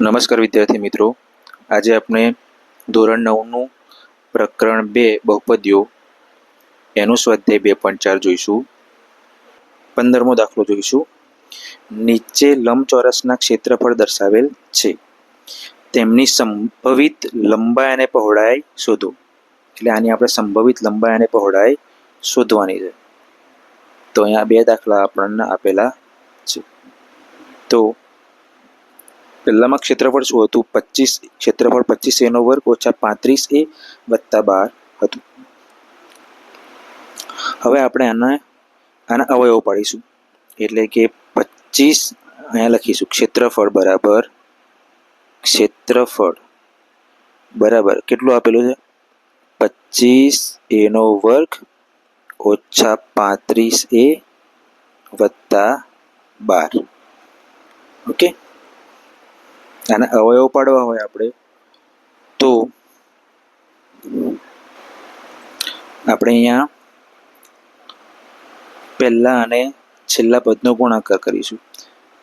નમસ્કાર વિદ્યાર્થી મિત્રો. આજે આપણે ધોરણ નવનું પ્રકરણ બે બહુપદીઓ, એનું સ્વાધ્યાય બે પોઈન્ટ ચાર જોઈશું. પંદરમો દાખલો જોઈશું. નીચે લંબચોરસના ક્ષેત્રફળ દર્શાવેલ છે. તેમની સંભવિત લંબાઈ અને પહોળાઈ શોધો. એટલે આની આપણે સંભવિત લંબાઈ અને પહોળાઈ શોધવાની છે. તો અહીંયા બે દાખલા આપણને આપેલા છે. તો પહેલામાં ક્ષેત્રફળ શું હતું પચીસ ક્ષેત્રફળ પચીસ એનો વર્ગ ઓછા પાંત્રીસ એ વત્તા બાર હતું હવે આપણે આના આના અવયવો પાડીશું એટલે કે પચીસ અહીંયા લખીશું ક્ષેત્રફળ બરાબર ક્ષેત્રફળ બરાબર કેટલું આપેલું છે પચીસ એનો વર્ગ ઓછા પાંત્રીસ એ વત્તા બાર ઓકે આના અવયવ પાડવા હોય આપણે, તો આપણે અહીંયા પહેલા અને છેલ્લા પદનો ગુણાકાર કરીશું.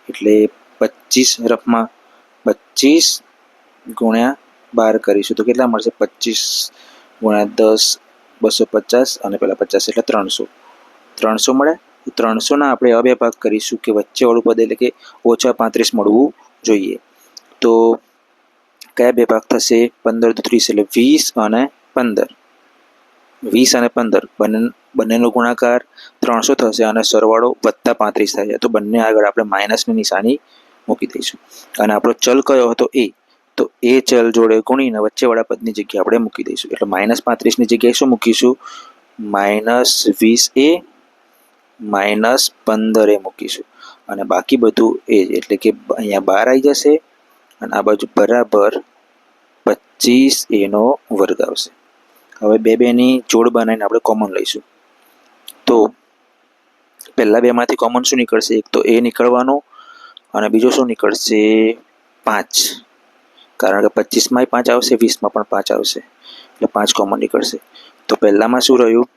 એટલે પચીસ રફમાં પચીસ ગુણ્યા બાર કરીશું. તો કેટલા મળશે? પચીસ ગુણ્યા દસ, બસો પચાસ અને પહેલાં પચાસ, એટલે ત્રણસો. ત્રણસો મળે? ત્રણસોના આપણે બે ભાગ કરીશું કે વચ્ચેવાળું પદ એટલે કે ઓછા પાંત્રીસ મળવું જોઈએ. તો કયા બે ભાગ થશે? પંદર દુ ત્રીસ એટલે વીસ અને પંદર. વીસ અને પંદર બંને, બંનેનો ગુણાકાર ત્રણસો થશે અને સરવાળો વત્તા પાંત્રીસ થાય તો બંને આગળ આપણે માઇનસની નિશાની મૂકી દઈશું. અને આપણો ચલ કયો હતો? એ. તો એ ચલ જોડે ગુણીને વચ્ચેવાળા પદની જગ્યાએ આપણે મૂકી દઈશું. એટલે માઇનસ પાંત્રીસની જગ્યાએ શું મૂકીશું? માઇનસ વીસ એ, માઇનસ પંદર મૂકીશું. અને બાકી બધું એ એટલે કે અહીંયા બાર આવી જશે અને આ બાજુ બરાબર પચીસ એનો વર્ગ આવશે. હવે બે બેની જોડ બનાવીને આપણે કોમન લઈશું. તો પહેલા બેમાંથી કોમન શું નીકળશે? એક તો એ નીકળવાનો અને બીજો શું નીકળશે? પાંચ. કારણ કે પચીસમાંય પાંચ આવશે, વીસમાં પણ પાંચ આવશે. એટલે પાંચ કોમન નીકળશે. તો પહેલામાં શું રહ્યું?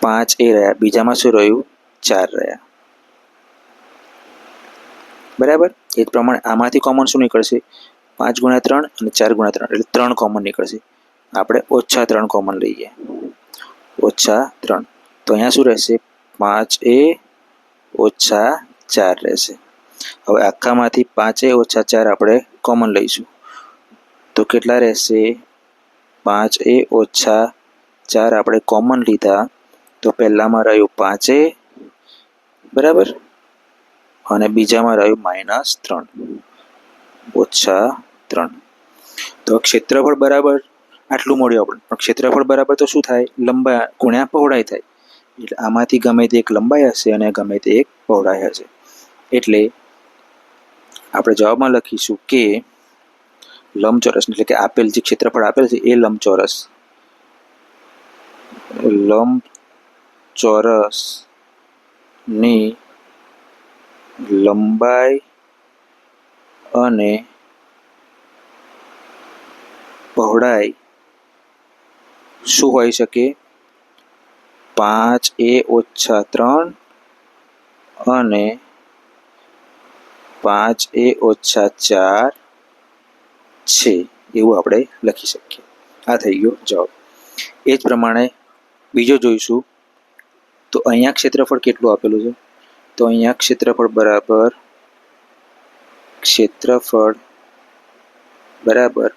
પાંચ એ રહ્યા. બીજામાં શું રહ્યું? ચાર રહ્યા. બરાબર? એ પ્રમાણે આમાંથી કોમન શું નીકળશે? પાંચ ગુણ્યા ત્રણ અને ચાર ગુણ્યા ત્રણ, એટલે ત્રણ કોમન નીકળશે. આપણે ઓછા ત્રણ કોમન લઈએ ઓછા ત્રણ. તો અહીંયા શું રહેશે? પાંચ એ ઓછા ચાર રહેશે. હવે આખામાંથી પાંચ ઓછા ચાર આપણે કોમન લઈશું. તો કેટલા રહેશે? પાંચ એ ઓછા ચાર આપણે કોમન લીધા. તો પહેલામાં રહ્યું પાંચે બરાબર? અને બીજામાં રહ્યું માઇનસ ત્રણ. ઓછા ત્રણ. તો ક્ષેત્રફળ બરાબર આટલું મળ્યું આપણે પણ ક્ષેત્રફળ બરાબર તો શું થાય? લંબાઈ ગુણ્યા પહોળાઈ થાય. એટલે આમાંથી ગમે તે એક લંબાઈ હશે અને ગમે તે એક પહોળાઈ હશે. એટલે આપણે જવાબમાં લખીશું કે લંબચોરસ, એટલે કે આપેલ જે ક્ષેત્રફળ આપેલ છે એ લંબચોરસ. લંબચોરસની લંબાઈ અને પહોળાઈ શું હોઈ શકે? પાંચ એ ઓછા ત્રણ અને પાંચ એ ઓછા ચાર છે, એવું આપણે લખી શકીએ. આ થઈ ગયો જવાબ. એ જ પ્રમાણે બીજો જોઈશું. તો અહીંયા ક્ષેત્રફળ કેટલું આપેલું છે? તો અહીંયા ક્ષેત્રફળ બરાબર ક્ષેત્રફળ બરાબર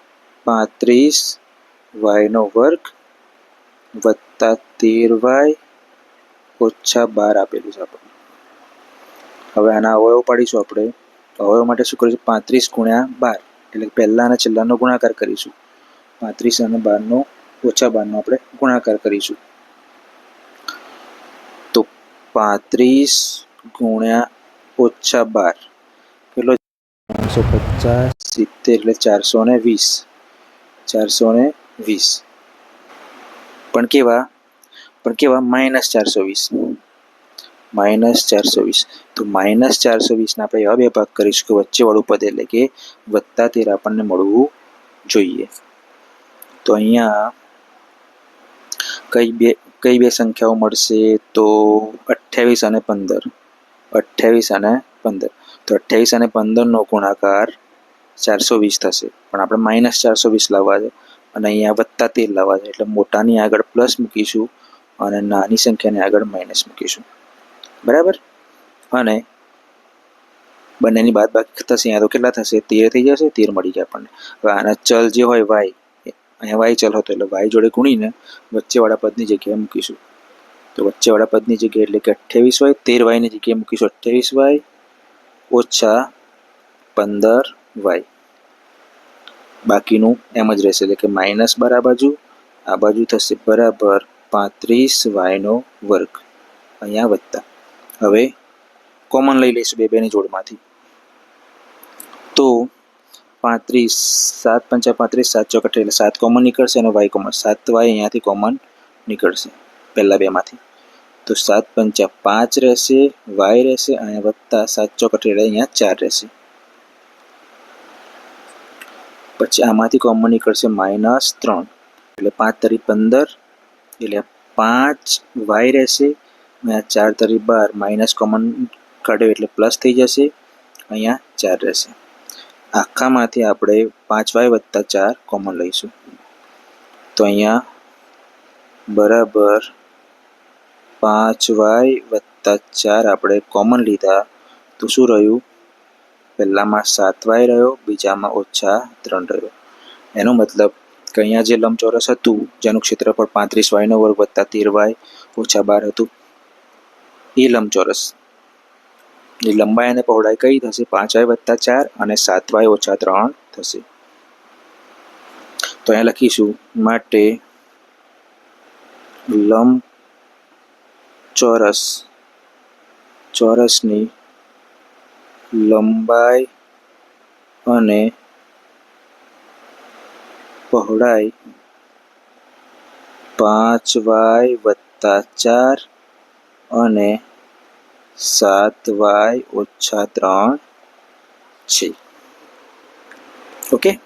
પાંત્રીસ વાયનો વર્ગ વત્તા તેર વાય ઓછા બાર આપેલું છે આપણને હવે આના અવયવ પાડીશું આપણે. અવયવ માટે શું કરીશું? પાંત્રીસ ગુણ્યા બાર. એટલે પહેલાં અને છેલ્લાનો ગુણાકાર કરીશું. પાંત્રીસ અને બારનો ઓછા બારનો આપણે ગુણાકાર કરીશું. તો પાંત્રીસ ગુણ્યા ઓછા બાર. કેટલો ત્રણસો પચાસ, સિત્તેર એટલે ચારસો ને વીસ. ચારસો ને વીસ. પણ કેવા? પણ કેવા? માઇનસ ચારસો વીસ. માઇનસ ચારસો વીસ. તો માઇનસ ચારસો વીસના આપણે એવા બે ભાગ કરીશું કે વચ્ચેવાળું પદ એટલે કે વત્તા તેર આપણને મળવું જોઈએ. તો અહીંયા કઈ બે કઈ બે સંખ્યાઓ મળશે? તો અઠ્યાવીસ અને પંદર. અઠ્યાવીસ અને પંદર. તો અઠ્યાવીસ અને પંદરનો ગુણાકાર ચારસો વીસ થશે. પણ આપણે માઇનસ ચારસો વીસ લાવવા છે અને અહીંયા વત્તા તેર લાવવા છે. એટલે મોટાની આગળ પ્લસ મૂકીશું અને નાની સંખ્યાની આગળ માઇનસ મૂકીશું. બરાબર? અને બંનેની બાદ બાકી થશે. અહીંયા તો કેટલા થશે? તેર થઈ જશે. તેર મળી જાય આપણને. હવે આના ચલ જે હોય વાય અહીંયા વાય ચલ હતો એટલે વાય જોડે ગુણીને વચ્ચેવાળા પદની જગ્યાએ મૂકીશું. તો વચ્ચેવાળા પદની જગ્યાએ એટલે કે અઠ્યાવીસ વાય તેર વાયની જગ્યાએ મૂકીશું અઠ્યાવીસ વાય ઓછા પંદર વાય બાકીનું એમ જ રહેશે, એટલે કે માઇનસ બાર આ બાજુ આ બાજુ થશે બરાબર પાંત્રીસ વાયનો વર્ગ. અહીંયા વધતા. હવે કોમન લઈ લઈશું બે બેની જોડમાંથી. તો પાંત્રીસ, સાત પંચા પાંત્રીસ, સાત ચોક એટલે સાત કોમન નીકળશે અને વાય કોમન, સાત વાય અહીંયાથી કોમન નીકળશે, પહેલાં બેમાંથી. તો સાત પંચા પાંચ રહેશે, વાય રહેશે અને વત્તા સાત ચોક અહીંયા ચાર રહેશે. પછી આમાંથી કોમન નીકળશે માઇનસ ત્રણ. એટલે પાંચ તરી પંદર, એટલે પાંચ વાય રહેશે, અહીંયા ચાર તરી બાર માઇનસ કોમન કાઢ્યો એટલે પ્લસ થઈ જશે, અહીંયા ચાર રહેશે. આખામાંથી આપણે પાંચ વાય વત્તા ચાર કોમન લઈશું. તો અહીંયા બરાબર પાંચ વાય વત્તા ચાર આપણે કોમન લીધા. તો શું રહ્યું? પહેલામાં સાત વાય રહ્યો, બીજામાં ઓછા ત્રણ રહ્યો. એનો મતલબ કે અહીંયા જે લંબચોરસ હતું, જેનું ક્ષેત્રફળ પાંત્રીસ વાયનો વર્ગ વત્તા તેર વાય ઓછા બાર હતું, એ લંબચોરસ. એ લંબાઈ અને પહોળાઈ કઈ થશે? પાંચ વાય વત્તા ચાર અને સાત વાય ઓછા ત્રણ થશે. તો અહીંયા લખીશું, માટે લંબ ચોરસ. ચોરસની લંબાઈ અને પહોળાઈ પાંચ વાય વત્તા ચાર અને સાત વાય ઓછા ત્રણ છે. ઓકે?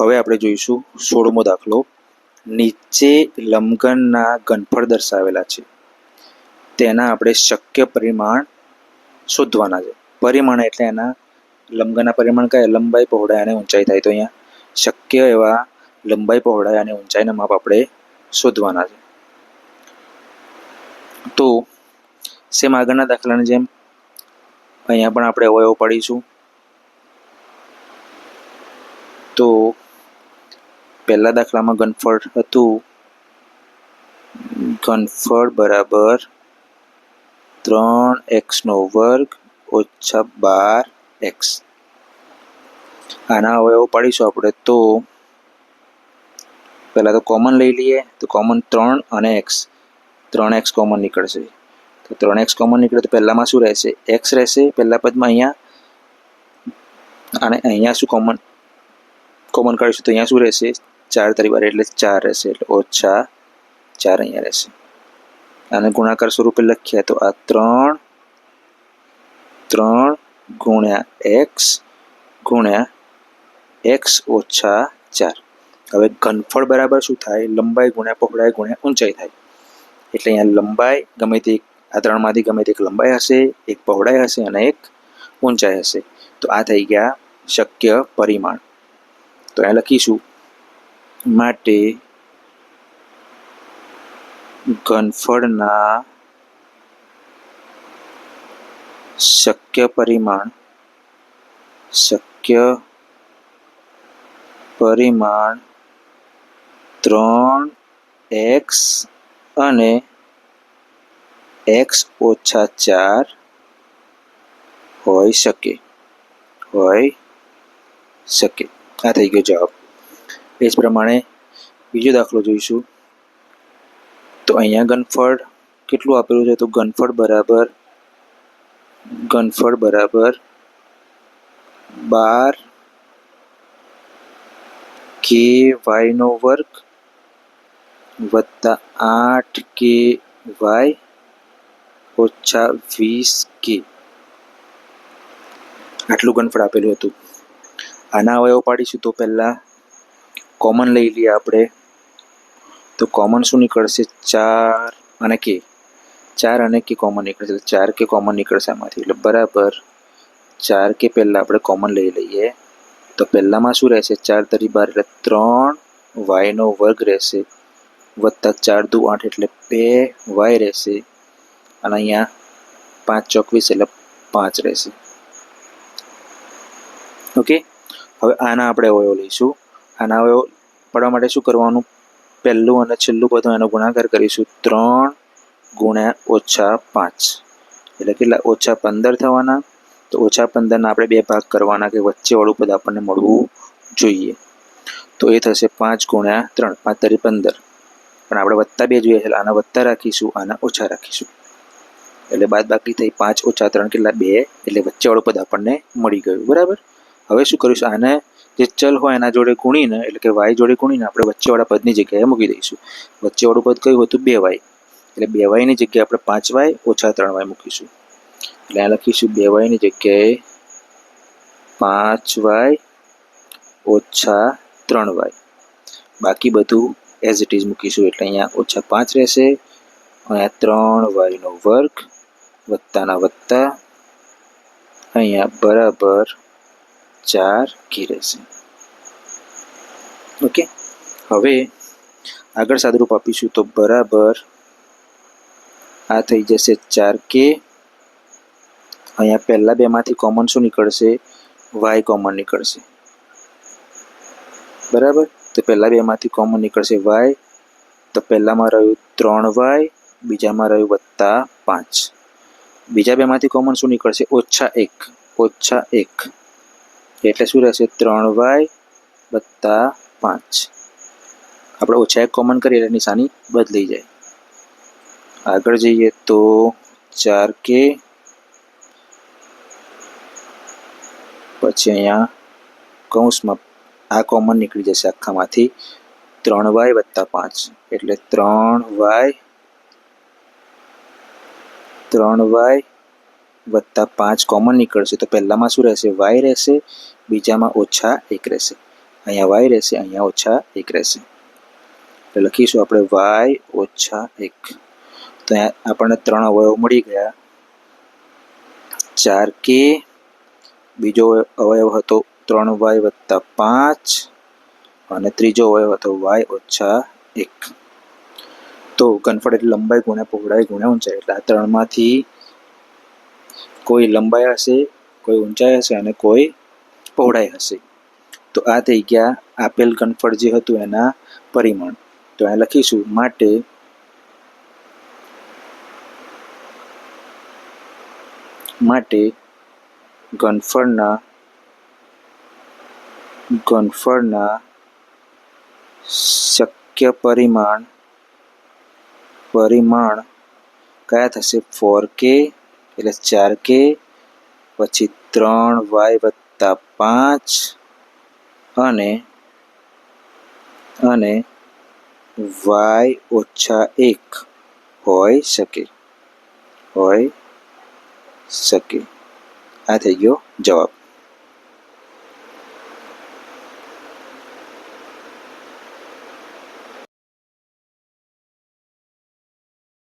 હવે આપણે જોઈશું સોળમો દાખલો. નીચે લંબઘનના ઘનફળ દર્શાવેલા છે. તેના આપણે શક્ય પરિમાણ શોધવાના છે. પરિમાણ એટલે એના લંબઘનના પરિમાણ કયા? લંબાઈ, પહોળાઈ અને ઊંચાઈ થાય. તો અહીંયા શક્ય એવા લંબાઈ, પહોળાઈ અને ઊંચાઈના માપ આપણે શોધવાના છે. તો સેમ આગળના દાખલાની જેમ અહીંયા પણ આપણે અવયવ પાડીશું. તો પહેલા દાખલામાં ઘનફળ હતું. ઘનફળ બરાબર ત્રણ એક્સનો વર્ગ ઓછા બાર એક્સ. આના અવયવો પાડીશું આપણે તો પહેલાં તો કોમન લઈ લઈએ, તો કોમન ત્રણ અને એક્સ. ત્રણ એક્સ કોમન નીકળશે. તો ત્રણ એક્સ કોમન નીકળે તો પહેલાંમાં શું રહેશે? એક્સ રહેશે પહેલા પદમાં અહીંયા. અને અહીંયા શું કોમન? કોમન કાઢીશું તો અહીંયા શું રહેશે? ચાર તરી બાર એટલે ચાર રહેશે એટલે ઓછા ચાર અહીંયા રહેશે અને ગુણાકાર સ્વરૂપે લખીએ તો આ ત્રણ ત્રણ ગુણ્યા એક્સ ગુણ્યા એક્સ ઓછા ચાર હવે ઘનફળ બરાબર શું થાય લંબાઈ ગુણ્યા પહોળાઈ ગુણ્યા ઊંચાઈ થાય એટલે અહીંયા લંબાઈ ગમે તે આ ત્રણમાંથી ગમે તે એક લંબાઈ હશે એક પહોળાઈ હશે અને એક ઊંચાઈ હશે તો આ થઈ ગયા શક્ય પરિમાણ તો અહીંયા લખીશું માટે ઘનફળના શક્ય પરિમાણ શક્ય પરિમાણ ત્રણ એક્સ અને એક્સ ઓછા ચાર હોઈ શકે હોઈ શકે. આ થઈ ગયો જવાબ. એ જ પ્રમાણે બીજો દાખલો જોઈશું. તો અહીંયા ઘનફળ કેટલું આપેલું છે? તો ઘનફળ બરાબર ઘનફળ બરાબર બાર કે વાયનો વર્ગ વત્તા આઠ કે વાય ઓછા વીસ કે. આટલું ઘનફળ આપેલું હતું. આના અવયવ પાડીશું તો પહેલાં કોમન લઈ લઈએ આપણે તો કોમન શું નીકળશે ચાર અને કે ચાર અને કે કોમન નીકળશે ચાર કે કોમન નીકળશે આમાંથી એટલે બરાબર ચાર કે પહેલાં આપણે કોમન લઈ લઈએ તો પહેલાંમાં શું રહેશે ચાર તરી બાર એટલે ત્રણ વાયનો વર્ગ રહેશે વત્તા ચાર દુ આઠ એટલે બે વાય રહેશે અને અહીંયા પાંચ ચોકવીસ એટલે પાંચ રહેશે ઓકે હવે આના આપણે ઓયો લઈશું આના હવે પડવા માટે શું કરવાનું? પહેલું અને છેલ્લું બધું એનો ગુણાકાર કરીશું. ત્રણ ગુણ્યા ઓછા પાંચ. એટલે કેટલા? ઓછા પંદર થવાના. તો ઓછા પંદરના આપણે બે ભાગ કરવાના કે વચ્ચેવાળું પદ આપણને મળવું જોઈએ. તો એ થશે પાંચ ગુણ્યા ત્રણ. પાંચ તરી પંદર. પણ આપણે વત્તા બે જોઈએ, એટલે આના વત્તા રાખીશું, આના ઓછા રાખીશું. એટલે બાદ બાકી થઈ પાંચ ઓછા ત્રણ કેટલા? બે. એટલે વચ્ચેવાળું પદ આપણને મળી ગયું. બરાબર? હવે શું કરીશું? આને જે ચલ હોય એના જોડે ગુણીને, એટલે કે વાય જોડે ગુણીને આપણે વચ્ચેવાળા પદની જગ્યાએ મૂકી દઈશું. વચ્ચેવાળું પદ કયું હતું? બે વાય. એટલે બે વાયની જગ્યાએ આપણે પાંચ વાય ઓછા ત્રણ વાય મૂકીશું. એટલે આ લખીશું, બે વાયની જગ્યાએ પાંચ વાય ઓછા ત્રણ વાય. બાકી બધું એઝ ઇટ ઇઝ મૂકીશું, એટલે અહીંયા ઓછા પાંચ રહેશે. અહીંયા ત્રણ વાયનો વર્ગ વત્તાના વત્તા અહીંયા બરાબર ચાર ઘી રહેશે ઓકે હવે આગળ સાદરૂપ આપીશું તો બરાબર આ થઈ જશે ચાર કે. અહીંયા પહેલાં બેમાંથી કોમન શું નીકળશે? વાય કોમન નીકળશે. બરાબર? તો પહેલાં બેમાંથી કોમન નીકળશે વાય તો પહેલાંમાં રહ્યું ત્રણ વાય બીજામાં રહ્યું વત્તા પાંચ. બીજા બેમાંથી કોમન શું નીકળશે? ઓછા એક. ઓછા એક. એટલે શું રહેશે? ત્રણ વાય વત્તા પાંચ. આપણે ઓછા એક કોમન કરીએ એટલે નિશાની બદલી જાય. આગળ જઈએ તો ચાર કે પછી અહીંયા કૌંસમાં આ કોમન નીકળી જશે આખામાંથી ત્રણ વાય વત્તા પાંચ. એટલે ત્રણ વાય ત્રણ વાય વત્તા પાંચ કોમન નીકળશે. તો પહેલામાં શું રહેશે? વાય રહેશે. બીજામાં ઓછા એક રહેશે. અહીંયા વાય રહેશે, અહીંયા ઓછા એક રહેશે. એટલે લખીશું આપણે વાય ઓછા એક. તો આપણને ત્રણ અવયવ મળી ગયા. ચાર કે બીજો અવયવ હતો ત્રણ વાય વત્તા પાંચ. અને ત્રીજો અવયવ હતો વાય ઓછા એક. તો ઘનફળ એટલે લંબાઈ ગુણ્યા પહોળાઈ ગુણ્યા ઊંચાઈ. એટલે આ ત્રણમાંથી કોઈ લંબાઈ હશે, કોઈ ઊંચાઈ હશે અને કોઈ પહોળાઈ હશે. તો આ થઈ ગયા આપેલ ઘનફળ જે હતું એના પરિમાણ. તો અહીં લખીશું માટે માટે ઘનફળના ઘનફળના શક્ય પરિમાણ પરિમાણ કયા થશે? ફોર કે એટલે ચાર કે, પછી ત્રણ વાય વત્તા પાંચ, અને અને વાય ઓછા એક હોઈ શકે હોય શકે. આ થઈ ગયો જવાબ.